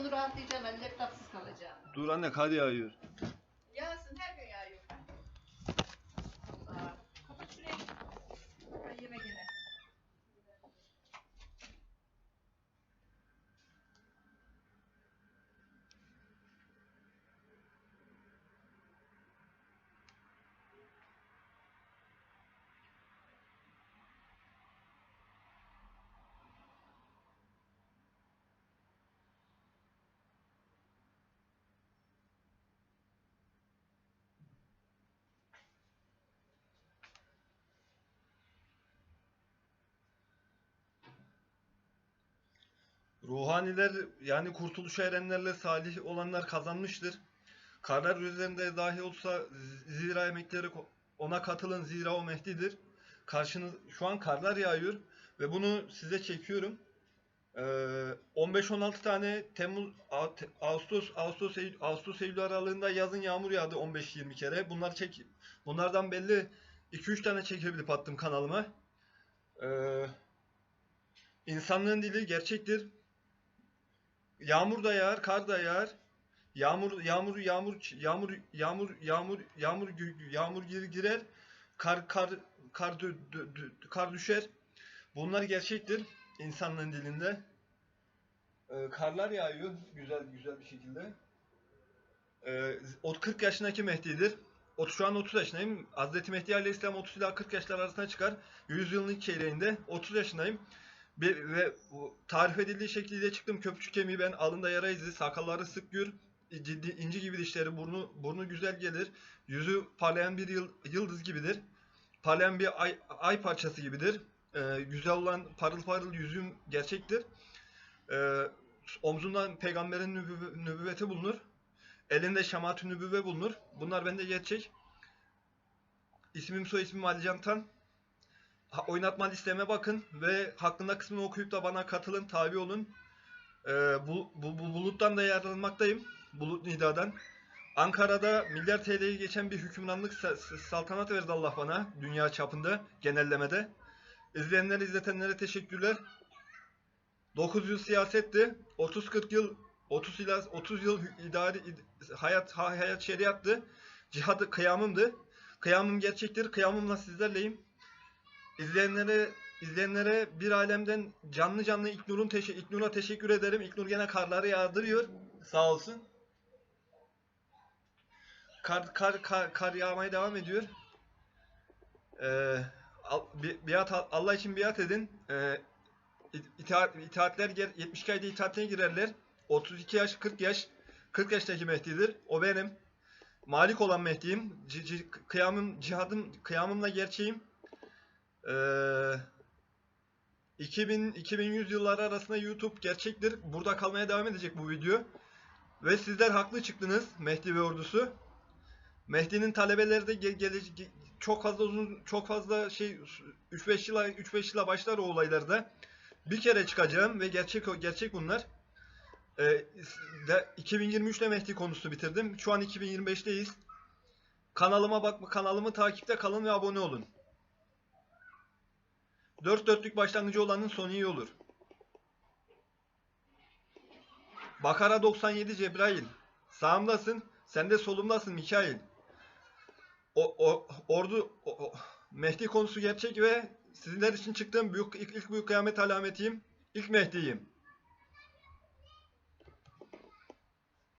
onu rahatlayacağım. Ben laptopsuz kalacağım. Dur anne kar yağıyor. Ruhaniler yani kurtuluşa erenlerle salih olanlar kazanmıştır. Karlar üzerinde dahi olsa zira emekleri ona katılın zira o Mehdi'dir. Karşınız şu an karlar yağıyor ve bunu size çekiyorum. Ee, 15-16 tane Temmuz Ağustos Ağustos Eylül, Ağustos Eylül aralığında yazın yağmur yağdı 15-20 kere. Bunlar çek bunlardan belli 2-3 tane çekebilip attım kanalıma. Ee, insanlığın dili gerçektir. Yağmur da yağar, kar da yağar. Yağmur yağmur yağmur yağmur yağmur yağmur yağmur yağmur gir girer. Kar kar kar dö- dö- dö- kar düşer. Bunlar gerçektir insanlığın dilinde. Ee, karlar yağıyor güzel güzel bir şekilde. Ee, o 40 yaşındaki Mehdi'dir. O, şu an 30 yaşındayım. Hazreti Mehdi Aleyhisselam 30 ila 40 yaşlar arasında çıkar. 100 yılın ilk çeyreğinde 30 yaşındayım. Bir, ve bu tarif edildiği şekliyle çıktım. Köpçük kemiği ben alında yara izi, sakalları sık gür, ciddi inci gibi dişleri, burnu burnu güzel gelir. Yüzü parlayan bir yıl, yıldız gibidir. Parlayan bir ay, ay parçası gibidir. Ee, güzel olan parıl parıl yüzüm gerçektir. Ee, omzundan peygamberin nübüvve- nübüvveti bulunur. Elinde şemat-ı nübüvve bulunur. Bunlar bende gerçek. İsmim soy ismim Ali Can Tan. Ha- oynatma listeme bakın ve hakkında kısmını okuyup da bana katılın, tabi olun. Ee, bu, bu, bu buluttan da yararlanmaktayım. Bulut Nida'dan. Ankara'da milyar TL'yi geçen bir hükümranlık sa- sa- saltanat verdi Allah bana dünya çapında genellemede. İzleyenlere izletenlere teşekkürler. 9 yıl siyasetti. 30-40 yıl 30 ila 30 yıl idari id- hayat ha- hayat şeriattı. Cihadı kıyamımdı. Kıyamım gerçektir. Kıyamımla sizlerleyim. İzleyenlere izleyenlere bir alemden canlı canlı İlknur'un teşe İlknur'a teşekkür ederim. İlknur gene karları yağdırıyor. Sağ olsun. Kar kar kar, kar yağmaya devam ediyor. Ee, bi- biat Allah için biat edin. Ee, itaat, itaatler gel- 72 ayda itaatine girerler. 32 yaş, 40 yaş, 40 yaştaki Mehdi'dir. O benim. Malik olan Mehdi'yim. Kıyamım, cihadım, kıyamımla gerçeğim. Ee, 2000 2100 yılları arasında YouTube gerçektir. Burada kalmaya devam edecek bu video. Ve sizler haklı çıktınız Mehdi ve ordusu. Mehdi'nin talebeleri de ge- ge- çok fazla uzun çok fazla şey 3-5 yıla 3-5 yıla başlar o olaylarda. Bir kere çıkacağım ve gerçek gerçek bunlar. Ee, de- 2023'te Mehdi konusunu bitirdim. Şu an 2025'teyiz. Kanalıma bak kanalımı takipte kalın ve abone olun. Dört dörtlük başlangıcı olanın sonu iyi olur. Bakara 97 Cebrail. Sağımdasın. Sen de solumdasın Mikail. O, o ordu o- o- Mehdi konusu gerçek ve sizler için çıktığım büyük ilk, ilk büyük kıyamet alametiyim. İlk Mehdi'yim.